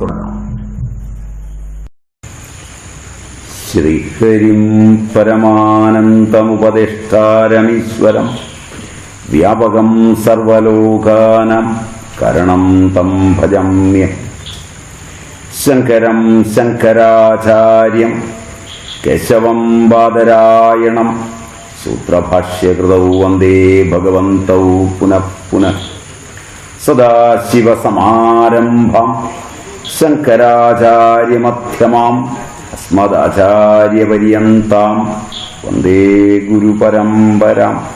തുടങ്ങാം. ശ്രീഹരിം പരമാനന്ദമുപദേഷ്ടാരമീശ്വരം വ്യാപകം സർവലോകാനം കരണം തം ഭജമ്യ. ശങ്കരം ശങ്കരാചാര്യം കേശവം ബാദരായണം സൂത്രഭാഷ്യകൃതൗ വന്ദേ ഭഗവന്തൗ പുനഃ സദാശിവസമാരംഭം ശങ്കരാചാര്യമധ്യമാം അസ്മദാചാര്യപര്യന്താം. വന്ദേ ഗുരുപരമ്പരാം.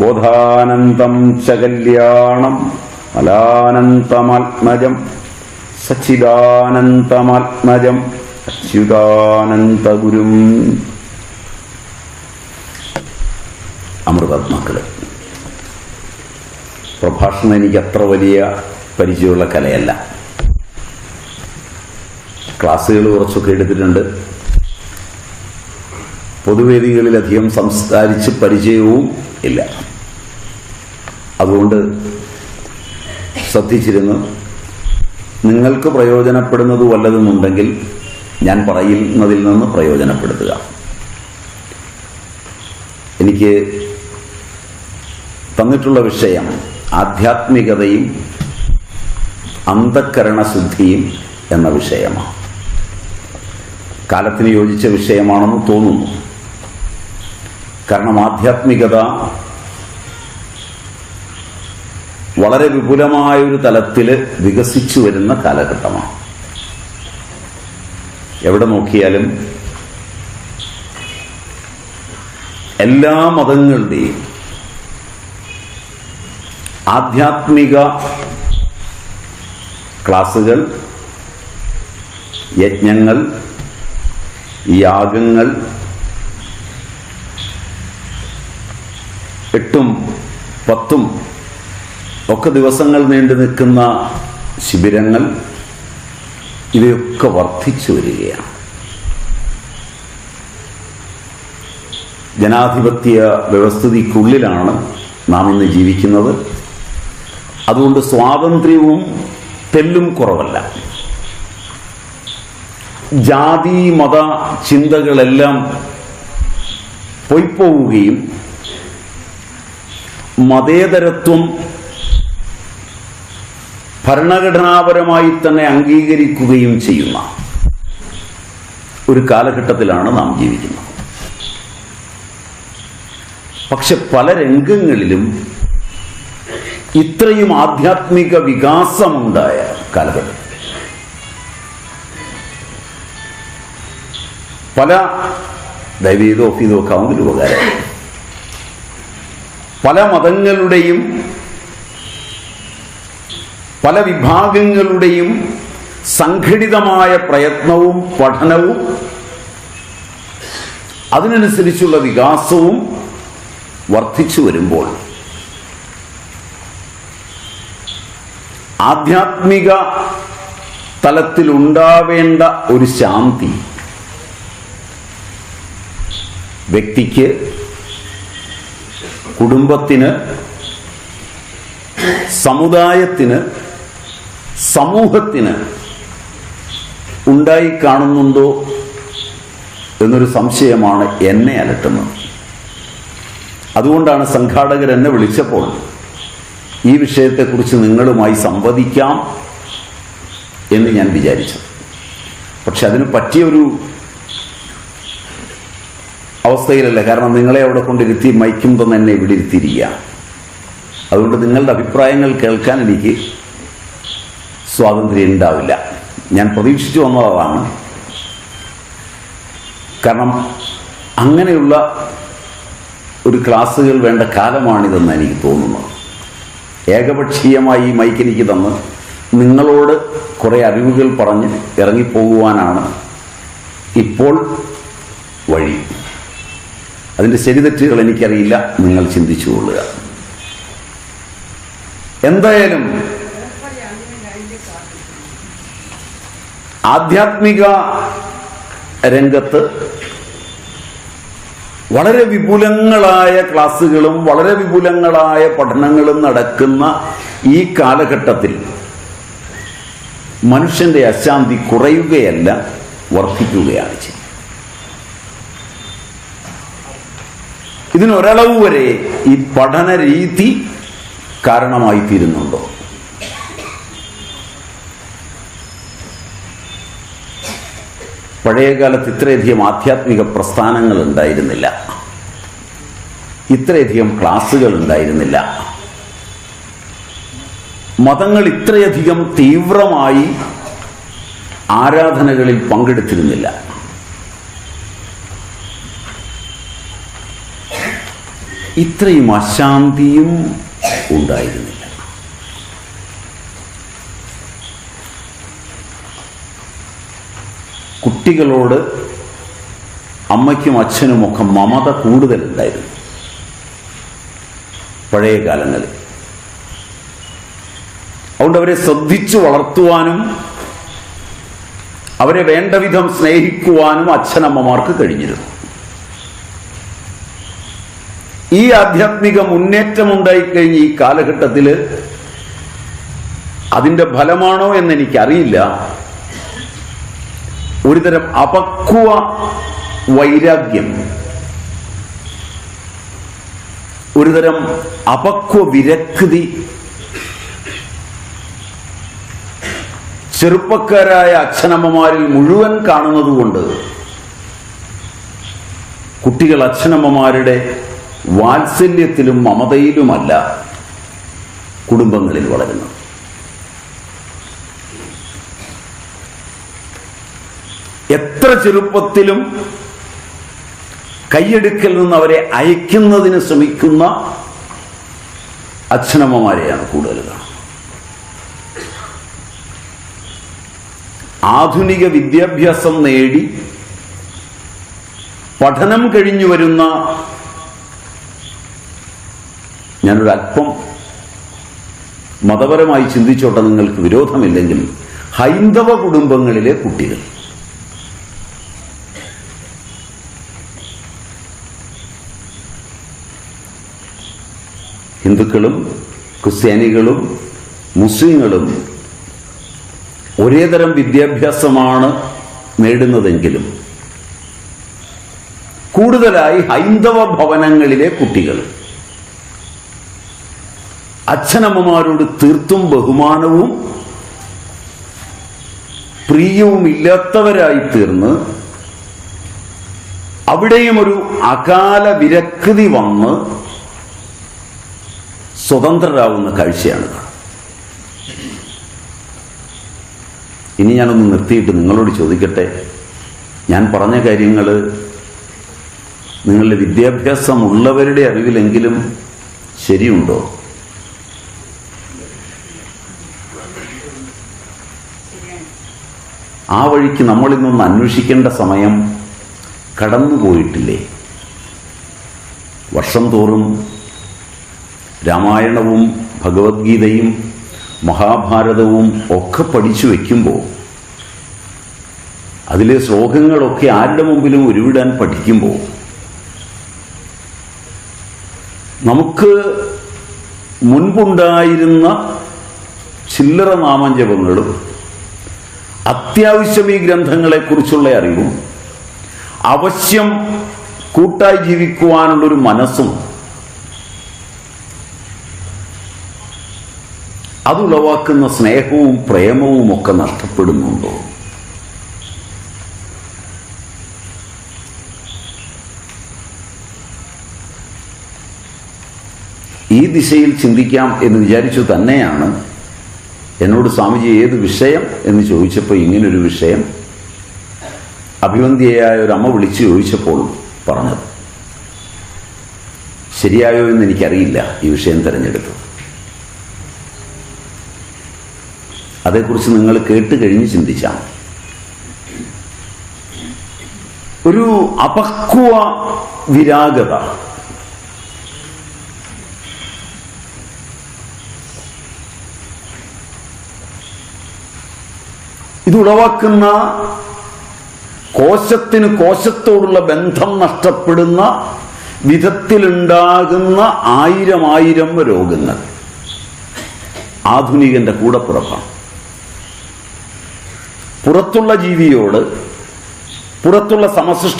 ബോധാനന്തം ച കല്യാണം മലാനന്തമാത്മജം. സച്ചിദാനന്തമാത്മജം. അച്യുതാനന്തഗുരും പ്രഭാഷണം എനിക്ക് അത്ര വലിയ പരിചയമുള്ള കലയല്ല. ക്ലാസ്സുകൾ കുറച്ചൊക്കെ എടുത്തിട്ടുണ്ട്. പൊതുവേദികളിലധികം സംസാരിച്ച് പരിചയവും ഇല്ല. അതുകൊണ്ട് ശ്രദ്ധിച്ചിരുന്നു. നിങ്ങൾക്ക് പ്രയോജനപ്പെടുന്നത് വല്ലതുമുണ്ടെങ്കിൽ ഞാൻ പറയുന്നതിൽ നിന്ന് പ്രയോജനപ്പെടുത്തുക. എനിക്ക് തന്നിട്ടുള്ള വിഷയം ആധ്യാത്മികതയും അന്ധക്കരണശുദ്ധിയും എന്ന വിഷയമാണ്. കാലത്തിന് യോജിച്ച വിഷയമാണെന്ന് തോന്നുന്നു. കാരണം ആധ്യാത്മികത വളരെ വിപുലമായൊരു തലത്തിൽ വികസിച്ചു വരുന്ന കാലഘട്ടമാണ്. എവിടെ നോക്കിയാലും എല്ലാ മതങ്ങളുടെയും ആധ്യാത്മിക ക്ലാസുകൾ യജ്ഞങ്ങൾ യാഗങ്ങൾ എട്ടും പത്തും ഒക്കെ ദിവസങ്ങൾ നീണ്ടു നിൽക്കുന്ന ശിബിരങ്ങൾ ഇവയൊക്കെ വർദ്ധിച്ചു വരികയാണ്. ജനാധിപത്യ വ്യവസ്ഥിതിക്കുള്ളിലാണ് നാം ഇന്ന് ജീവിക്കുന്നത്. അതുകൊണ്ട് സ്വാതന്ത്ര്യവും തെല്ലും കുറവല്ല. ജാതി മത ചിന്തകളെല്ലാം പൊയ്പോവുകയും മതേതരത്വം ഭരണഘടനാപരമായി തന്നെ അംഗീകരിക്കുകയും ചെയ്യുന്ന ഒരു കാലഘട്ടത്തിലാണ് നാം ജീവിക്കുന്നത്. പക്ഷെ പല രംഗങ്ങളിലും ഇത്രയും ആധ്യാത്മിക വികാസമുണ്ടായ കാലഘട്ടം. പല ദൈവീത ഓഫീതോ ഒക്കെ ആവുമ്പോൾ ഉപകാരം. പല മതങ്ങളുടെയും പല വിഭാഗങ്ങളുടെയും സംഘടിതമായ പ്രയത്നവും പഠനവും അതിനനുസരിച്ചുള്ള വികാസവും വർദ്ധിച്ചു വരുമ്പോൾ ആധ്യാത്മിക തലത്തിലുണ്ടാവേണ്ട ഒരു ശാന്തി വ്യക്തിക്ക് കുടുംബത്തിന് സമുദായത്തിന് സമൂഹത്തിന് ഉണ്ടായി കാണുന്നുണ്ടോ എന്നൊരു സംശയമാണ് എന്നെ അലട്ടുന്നത്. അതുകൊണ്ടാണ് സംഘാടകർ എന്നെ വിളിച്ചപ്പോൾ ഈ വിഷയത്തെക്കുറിച്ച് നിങ്ങളുമായി സംവദിക്കാം എന്ന് ഞാൻ വിചാരിച്ചു പക്ഷെ അതിന് പറ്റിയൊരു അവസ്ഥയിലല്ല. കാരണം നിങ്ങളെ അവിടെ കൊണ്ടിരുത്തി മൈക്കും തന്നെ ഇവിടെ ഇരുത്തിയിരിക്കുക. അതുകൊണ്ട് നിങ്ങളുടെ അഭിപ്രായങ്ങൾ കേൾക്കാൻ എനിക്ക് സ്വാതന്ത്ര്യം ഉണ്ടാവില്ല. ഞാൻ പ്രതീക്ഷിച്ചു വന്നതാണ്. കാരണം അങ്ങനെയുള്ള ഒരു ക്ലാസ്സുകൾ വേണ്ട കാലമാണിതെന്ന് എനിക്ക് തോന്നുന്നത് ഏകപക്ഷീയമായി ഈ മൈക്ക് എനിക്ക് തന്ന് നിങ്ങളോട് കുറേ അറിവുകൾ പറഞ്ഞ് ഇറങ്ങിപ്പോകുവാനാണ് ഇപ്പോൾ വഴി. അതിന്റെ ശരിതെറ്റുകൾ എനിക്കറിയില്ല. നിങ്ങൾ ചിന്തിച്ചു കൊള്ളുക. എന്തായാലും ആധ്യാത്മിക രംഗത്ത് വളരെ വിപുലങ്ങളായ ക്ലാസ്സുകളും വളരെ വിപുലങ്ങളായ പഠനങ്ങളും നടക്കുന്ന ഈ കാലഘട്ടത്തിൽ മനുഷ്യന്റെ അശാന്തി കുറയുകയല്ല വർദ്ധിക്കുകയാണ് ചെയ്യുന്നത്. ഇതിനൊരളവ് വരെ ഈ പഠന രീതി കാരണമായി തീരുന്നുണ്ടോ പഴയകാലത്ത് ഇത്രയധികം ആധ്യാത്മിക പ്രസ്ഥാനങ്ങൾ ഉണ്ടായിരുന്നില്ല. ഇത്രയധികം ക്ലാസ്സുകൾ ഉണ്ടായിരുന്നില്ല. മതങ്ങൾ ഇത്രയധികം തീവ്രമായി ആരാധനകളിൽ പങ്കെടുത്തിരുന്നില്ല. ഇത്രയും അശാന്തിയും ഉണ്ടായിരുന്നില്ല. കുട്ടികളോട് അമ്മയ്ക്കും അച്ഛനുമൊക്കെ മമത കൂടുതലുണ്ടായിരുന്നു. പഴയ കാലങ്ങളിൽ. അതുകൊണ്ട് അവരെ ശ്രദ്ധിച്ചു വളർത്തുവാനും അവരെ വേണ്ട വിധം സ്നേഹിക്കുവാനും അച്ഛനമ്മമാർക്ക് കഴിഞ്ഞിരുന്നു. ഈ ആധ്യാത്മിക മുന്നേറ്റം ഉണ്ടായിക്കഴിഞ്ഞ ഈ കാലഘട്ടത്തിൽ അതിന്റെ ഫലമാണോ എന്ന് എനിക്കറിയില്ല ഒരുതരം അപക്വ വൈരാഗ്യം. ഒരുതരം അപക്വ വിരക്തി. ചെറുപ്പക്കാരായ അച്ഛനമ്മമാരിൽ മുഴുവൻ കാണുന്നതുകൊണ്ട് കുട്ടികൾ അച്ഛനമ്മമാരുടെ വാത്സല്യത്തിലും മമതയിലുമല്ല കുടുംബങ്ങളിൽ വളരുന്നത്. എത്ര ചെറുപ്പത്തിലും കൈയെടുക്കൽ നിന്ന് അവരെ അയക്കുന്നതിന് ശ്രമിക്കുന്ന അച്ഛനമ്മമാരെയാണ് കൂടുതൽ കാണുന്നത്. ആധുനിക വിദ്യാഭ്യാസം നേടി പഠനം കഴിഞ്ഞു വരുന്ന ഞാനൊരു അല്പം മതപരമായി ചിന്തിച്ചോട്ടെ നിങ്ങൾക്ക് വിരോധമില്ലെങ്കിൽ ഹൈന്ദവ കുടുംബങ്ങളിലെ കുട്ടികൾ. ഹിന്ദുക്കളും ക്രിസ്ത്യാനികളും മുസ്ലിങ്ങളും ഒരേതരം വിദ്യാഭ്യാസമാണ് നേടുന്നതെങ്കിലും കൂടുതലായി ഹൈന്ദവ ഭവനങ്ങളിലെ കുട്ടികൾ. അച്ഛനമ്മമാരോട് തീർത്തും ബഹുമാനവും പ്രിയവും ഇല്ലാത്തവരായി തീർന്ന് അവിടെയും ഒരു അകാല വിരക്തി വന്ന് സ്വതന്ത്രരാകുന്ന കാഴ്ചയാണ്. ഇനി ഞാനൊന്ന് നിർത്തിയിട്ട് നിങ്ങളോട് ചോദിക്കട്ടെ? ഞാൻ പറഞ്ഞ കാര്യങ്ങൾ നിങ്ങളുടെ വിദ്യാഭ്യാസമുള്ളവരുടെ അറിവിലെങ്കിലും ശരിയുണ്ടോ? ആ വഴിക്ക് നമ്മളിൽ നിന്ന് അന്വേഷിക്കേണ്ട സമയം കടന്നുപോയിട്ടില്ലേ? വർഷം തോറും രാമായണവും ഭഗവത്ഗീതയും മഹാഭാരതവും ഒക്കെ പഠിച്ചു വയ്ക്കുമ്പോൾ അതിലെ ശ്ലോകങ്ങളൊക്കെ ആരുടെ മുമ്പിലും ഉരുവിടാൻ പഠിക്കുമ്പോൾ നമുക്ക് മുൻപുണ്ടായിരുന്ന ചില്ലറ നാമജപങ്ങളും അത്യാവശ്യം ഈ ഗ്രന്ഥങ്ങളെക്കുറിച്ചുള്ള അറിവും അവശ്യം കൂട്ടായി ജീവിക്കുവാനുള്ളൊരു മനസ്സും അതുളവാക്കുന്ന സ്നേഹവും പ്രേമവും ഒക്കെ നഷ്ടപ്പെടുന്നുണ്ടോ? ഈ ദിശയിൽ ചിന്തിക്കാം എന്ന് വിചാരിച്ചു തന്നെയാണ് എന്നോട് സ്വാമിജി ഏത് വിഷയം എന്ന് ചോദിച്ചപ്പോൾ ഇങ്ങനൊരു വിഷയം അഭിവന്ധിയായ ഒരു അമ്മ വിളിച്ചു ചോദിച്ചപ്പോൾ പറഞ്ഞത്. ശരിയായോ എന്ന് എനിക്കറിയില്ല ഈ വിഷയം തിരഞ്ഞെടുത്തു. അതേക്കുറിച്ച് നിങ്ങൾ കേട്ട് കഴിഞ്ഞ് ചിന്തിച്ചാൽ ഒരു അപക്വ വിരാഗത ഇത് ഉളവാക്കുന്ന കോശത്തിന് കോശത്തോടുള്ള ബന്ധം നഷ്ടപ്പെടുന്ന വിധത്തിലുണ്ടാകുന്ന ആയിരം ആയിരം രോഗങ്ങൾ. ആധുനികന്റെ കൂടെ പുറപ്പാണ് പുറത്തുള്ള ജീവിയോട് പുറത്തുള്ള സമസൃഷ്ട